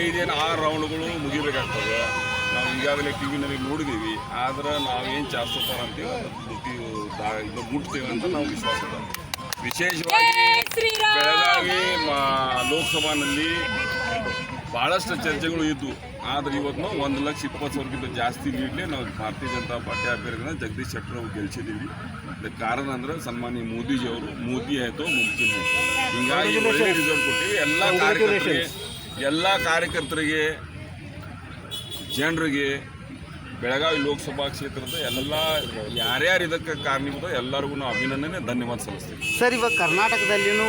ಐದೇನು ಆರು ರೌಂಡ್ಗಳು ಮುಗಿಬೇಕಾಗ್ತದೆ. ನಾವು ಈಗಾಗಲೇ ಟಿ ವಿನಲ್ಲಿ ನೋಡಿದ್ದೀವಿ. ಆದ್ರೆ ನಾವೇನು ಚಾರ್ಸ್ತಾರ ಅಂತೀವಿ? ಇದು ಮುಟ್ತೀವಿ ಅಂತ ನಾವು ವಿಶ್ವಾಸ ಇದೆ ವಿಶೇಷವಾಗಿ ಬೆಳಗಾವಿ ಲೋಕಸಭಾನಲ್ಲಿ ಭಾಳಷ್ಟು ಚರ್ಚೆಗಳು ಇದ್ದವು ಆದರೆ ಇವತ್ತು ಒಂದು ಲಕ್ಷ ಇಪ್ಪತ್ತು ಸಾವಿರಕ್ಕಿಂತ ಜಾಸ್ತಿ ನೀಡಲೇ ನಾವು ಭಾರತೀಯ ಜನತಾ ಪಾರ್ಟಿ ಅಭ್ಯರ್ಥಿನ ಜಗದೀಶ್ ಶೆಟ್ಟರ್ ಅವ್ರು ಗೆಲ್ಸಿದ್ದೀವಿ ಅದಕ್ಕೆ ಕಾರಣ ಅಂದರೆ ಸನ್ಮಾನ್ಯ ಮೋದಿಜಿಯವರು ಮೋದಿ ಆಯಿತು ಆಯಿತು. ಹಿಂಗಾಗಿ ರಿಸಲ್ಟ್ ಕೊಟ್ಟಿವಿ. ಎಲ್ಲ ಕಾರ್ಯಕರ್ತರಿಗೆ ಎಲ್ಲ ಕಾರ್ಯಕರ್ತರಿಗೆ ಜನರಿಗೆ ಬೆಳಗಾವಿ ಲೋಕಸಭಾ ಕ್ಷೇತ್ರದ ಎಲ್ಲ ಯಾರ್ಯಾರು ಇದಕ್ಕೆ ಕಾರಣೀಭೂತ ಎಲ್ಲರಿಗೂ ನಾವು ಅಭಿನಂದನೆ ಧನ್ಯವಾದ ಸಲ್ಲಿಸ್ತೀವಿ. ಸರ್ ಇವಾಗ ಕರ್ನಾಟಕದಲ್ಲಿನೂ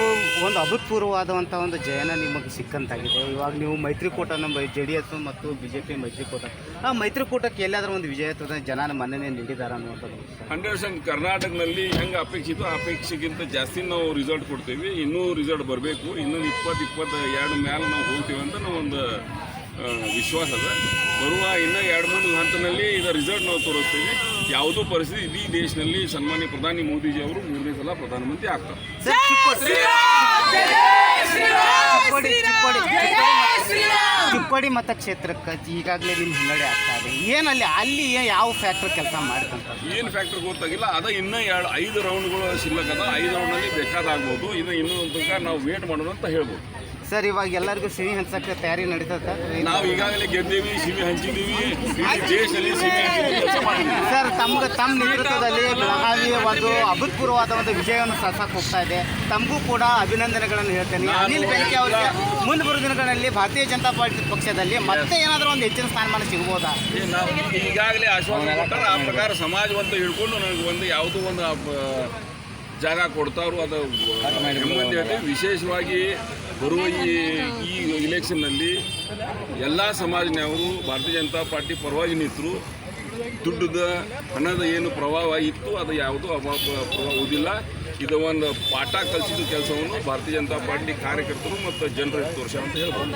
ಒಂದು ಅಭೂತಪೂರ್ವವಾದಂಥ ಒಂದು ಜಯನ ನಿಮಗೆ ಸಿಕ್ಕಂತಾಗಿದೆ. ಇವಾಗ ನೀವು ಮೈತ್ರಿಕೂಟ ನಮ್ಮ ಜೆ ಡಿ ಎಸ್ ಮತ್ತು ಬಿ ಜೆ ಪಿ ಮೈತ್ರಿಕೂಟ. ಆ ಮೈತ್ರಿಕೂಟಕ್ಕೆ ಎಲ್ಲಾದರೂ ಒಂದು ವಿಜಯತ್ವದ ಜನ ಮನ್ನಣೆ ನೀಡಿದ್ದಾರೆ ಅನ್ನುವಂಥದ್ದು ಹಂಡ್ರೆಡ್ ಪರ್ಸೆಂಟ್ ಕರ್ನಾಟಕದಲ್ಲಿ ಹೆಂಗೆ ಅಪೇಕ್ಷಿತ ಅಪೇಕ್ಷೆಗಿಂತ ಜಾಸ್ತಿ ನಾವು ರಿಸಲ್ಟ್ ಕೊಡ್ತೀವಿ. ಇನ್ನೂ ರಿಸಲ್ಟ್ ಬರಬೇಕು. ಇನ್ನೊಂದು ಇಪ್ಪತ್ತು ಇಪ್ಪತ್ತು ಎರಡು ಮೇಲೆ ನಾವು ಹೋಗ್ತೀವಿ ಅಂತ ನಾವು ಒಂದು ವಿಶ್ವಾಸ ಅದ. ಬರುವ ಇನ್ನೂ ಎರಡು ಮೂರು ಹಂತದಲ್ಲಿ ಇದರ ರಿಸಲ್ಟ್ ನಾವು ತೋರಿಸ್ತೀವಿ. ಯಾವುದೋ ಪರಿಸ್ಥಿತಿ ಇಡೀ ದೇಶದಲ್ಲಿ ಸನ್ಮಾನ್ಯ ಪ್ರಧಾನಿ ಮೋದಿಜಿ ಅವರು ಮೂರನೇ ಸಲ ಪ್ರಧಾನಮಂತ್ರಿ ಆಗ್ತಾರೆ. ಚಿಕ್ಕೋಡಿ ಮತಕ್ಷೇತ್ರಕ್ಕೆ ಈಗಾಗಲೇ ನಿಮ್ಮ ಹಿನ್ನಡೆ ಆಗ್ತಾ ಇದೆ. ಏನಲ್ಲಿ ಅಲ್ಲಿ ಯಾವ ಫ್ಯಾಕ್ಟ್ರಿ ಕೆಲಸ ಮಾಡ್ತಂತ? ಏನು ಫ್ಯಾಕ್ಟ್ರಿ ಗೊತ್ತಾಗಿಲ್ಲ. ಅದ ಇನ್ನೂ ಎರಡು ಐದು ರೌಂಡ್ಗಳು ಸಿಗ್ಲಕ್ಕದ ಐದು ರೌಂಡ್ನಲ್ಲಿ ಬೇಕಾದಾಗ್ಬೋದು. ಇನ್ನು ಇನ್ನೊಂದು ತನಕ ನಾವು ವೇಟ್ ಮಾಡೋಣ ಅಂತ ಹೇಳ್ಬೋದು. ಸರ್ ಇವಾಗ ಎಲ್ಲರಿಗೂ ಸಿಹಿ ಹಂಚಕ್ಕೆ ತಯಾರಿ ನಡೀತದೆ ನಾವು ಈಗಾಗಲೇ ಗೆದ್ದೀವಿ ಸಿಹಿ ಹಂಚಿದ್ದೀವಿ ದೇಶದಲ್ಲಿ ಸರ್ ತಮ್ಗೆ ತಮ್ಮ ನೇತೃತ್ವದಲ್ಲಿ ಬೆಳಗಾವಿಯ ಒಂದು ಅಭೂತಪೂರ್ವವಾದ ಒಂದು ವಿಜಯವನ್ನು ಸಾಧಿಸಕ್ಕೆ ಹೋಗ್ತಾ ಇದೆ. ತಮಗೂ ಕೂಡ ಅಭಿನಂದನೆಗಳನ್ನು ಹೇಳ್ತೇನೆ. ಅನಿಲ್ ಬೆಂಕಿ ಅವರಿಗೆ ಮುಂದಿನ ದಿನಗಳಲ್ಲಿ ಭಾರತೀಯ ಜನತಾ ಪಾರ್ಟಿ ಪಕ್ಷದಲ್ಲಿ ಮತ್ತೆ ಏನಾದರೂ ಒಂದು ಹೆಚ್ಚಿನ ಸ್ಥಾನಮಾನ ಸಿಗ್ಬೋದಾ? ಈಗಾಗಲೇ ಆಶ್ವಾಸನೆ ಕೊಟ್ಟಾರ ಆ ಪ್ರಕಾರ ಸಮಾಜವಂತ ಹಿಡ್ಕೊಂಡು ನನಗೆ ಒಂದು ಯಾವುದೋ ಒಂದು ಜಾಗ ಕೊಡ್ತಾರೋ ಅದು ವಿಶೇಷವಾಗಿ ಬರುವ ಈ ಈ ಇಲೆಕ್ಷನ್ನಲ್ಲಿ ಎಲ್ಲ ಸಮಾಜನವರು ಭಾರತೀಯ ಜನತಾ ಪಾರ್ಟಿ ಪರವಾಗಿ ನಿಂತರು. ದುಡ್ಡದ ಹಣದ ಏನು ಪ್ರಭಾವ ಇತ್ತು, ಅದು ಯಾವುದೂ ಅಭಾವ ಪ್ರಭಾವ ಇದು ಒಂದು ಪಾಠ ಕಲಿಸಿದ ಕೆಲಸವನ್ನು ಭಾರತೀಯ ಜನತಾ ಪಾರ್ಟಿ ಕಾರ್ಯಕರ್ತರು ಮತ್ತು ಜನರಿಗೆ ತೋರಿಸ ಅಂತ ಹೇಳ್ಬೋದು.